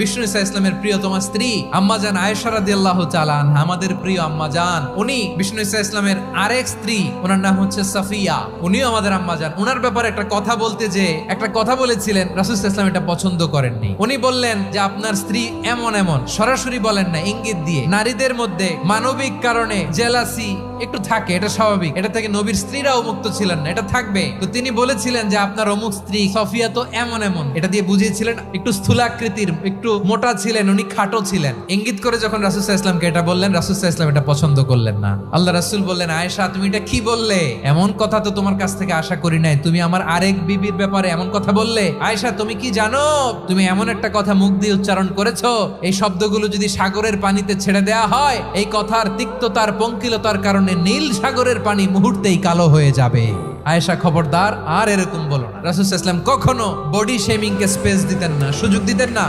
বিষ্ণু ইসা ইসলামের প্রিয়তমা স্ত্রী আম্মাজান আয়েশা রাদিয়াল্লাহু তাআলা আনহা, আমাদের প্রিয় আম্মাজান। উনি বিষ্ণু ইসা ইসলামের আরেক স্ত্রী, ওনার নাম হচ্ছে সাফিয়া। উনিও আমাদের আম্মাজান। ওনার ব্যাপারে একটা কথা বলতে যে, একটা কথা বলেছিলেন, রাসূল ওয়াসাল্লাম এটা পছন্দ করেননি। উনি বললেন যে, আপনার স্ত্রী এমন এমন, সরাসরি বলেন না, ইঙ্গিত দিয়ে। নারীদের মধ্যে মানবিক কারণে জেলাসি একটু থাকে, এটা স্বাভাবিক। এটা থেকে নবীর স্ত্রীরাও মুক্ত ছিলেন না, এটা থাকবে। তো তিনি বলেছিলেন যে, আপনার অমুক স্ত্রী সফিয়া তো এমন এমন। এটা দিয়ে বুঝিয়েছিলেন একটু স্থূলাকৃতির, একটু মোটা ছিলেন, উনি খাটো ছিলেন। ইঙ্গিত করে যখন ইসলামকে এটা বললেন ইসলাম এটা পছন্দ করলেন না। আল্লাহ রাসুল বললেন, আয়েশা, তুমি এটা কি বললে? এমন কথা তো তোমার কাছ থেকে আশা করি নাই। তুমি আমার আরেক বিবির ব্যাপারে এমন কথা বললে? আয়েশা, তুমি কি জানো? তুমি এমন একটা কথা মুখ দিয়ে উচ্চারণ করেছ। এই শব্দগুলো যদি সাগরের পানিতে ছেড়ে দেয়া হয়, এই কথার তিক্ততার, পঙ্কিলতার কারণে নীল সাগরের পানি মুহূর্তেই কালো হয়ে যাবে। আয়েশা, খবরদার, আর এরকম বলো না। রাসুল ইসলাম কখনো বডি শেমিং কে স্পেস দিতেন না, সুযোগ দিতেন না।